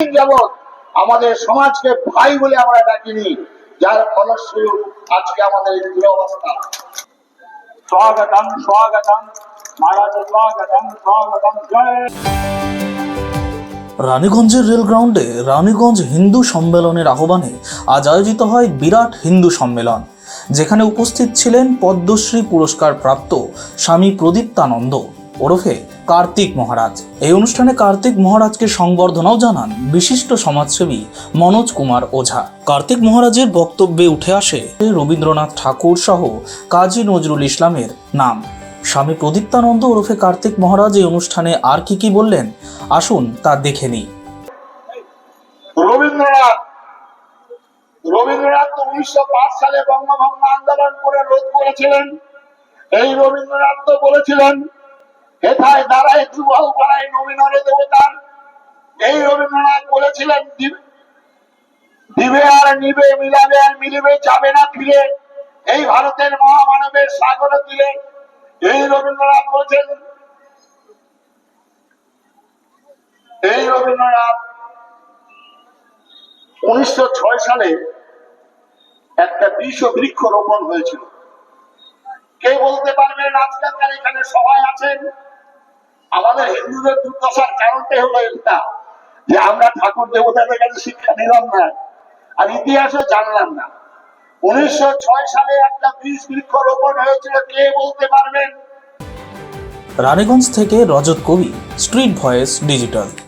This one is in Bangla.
যাবৎ আমাদের সমাজকে ভাই বলে আমরা ডাকিনি, যার ফলস্বরূপ আজকে আমাদের এই দুরবস্থা। স্বাগতম স্বাগতম রানীগঞ্জের রেল গ্রাউন্ডে রানীগঞ্জ হিন্দু সম্মেলনের আহ্বানে আজ আয়োজিত হয় বিরাট হিন্দু সম্মেলন, যেখানে উপস্থিত ছিলেন পদ্মশ্রী পুরস্কার প্রাপ্ত স্বামী প্রদীপ্তানন্দ। ওরফে কার্তিক মহারাজ। এই অনুষ্ঠানে কার্তিক মহারাজকে সংবর্ধনাও জানান বিশিষ্ট সমাজসেবী মনোজ কুমার ওঝা। কার্তিক মহারাজের বক্তব্যে উঠে আসে রবীন্দ্রনাথ ঠাকুর সহ কাজী নজরুল ইসলামের নাম। স্বামী প্রদীপ্তানন্দ ওরফে কার্তিক মহারাজ এই অনুষ্ঠানে আর কি কি বললেন? আসুন তা দেখে নিই। রবীন্দ্রনাথ রবীন্দ্রনাথ উনিশশো পাঁচ সালে বঙ্গভঙ্গ আন্দোলন করে রোধ করেছিলেন। এই রবীন্দ্রনাথ তো বলেছিলেন হেথায় দাঁড়ায় দুবাহু পাড়ায় নবীনর দেবতার এই রবীন্দ্রনাথ বলেছিলেন, দিবে আর নিবে, মিলাবে আর মিলিবে, যাবে না ফিরে। এই ভারতের মহামানবের সাগর দিলে এই রবীন্দ্রনাথ বলেছেন, এই রবীন্দ্রনাথ উনিশশো ছয় সালে একটা বিষ বৃক্ষ রোপণ হয়েছিল। কে বলতে পারবেন আজকালকার এখানে সবাই আছেন? আমাদের হিন্দুদের দুর্দশার কারণটাই হলো এটা, যে আমরা ঠাকুর দেবতাদের কাছে শিক্ষা নিলাম না, আর ইতিহাসও জানলাম না। উনিশশো ছয় সালে একটা বৃক্ষ রোপণ হয়েছিল, কে বলতে পারবেন? রানীগঞ্জ থেকে রজত কবি, স্ট্রিট ভয়েস ডিজিটাল।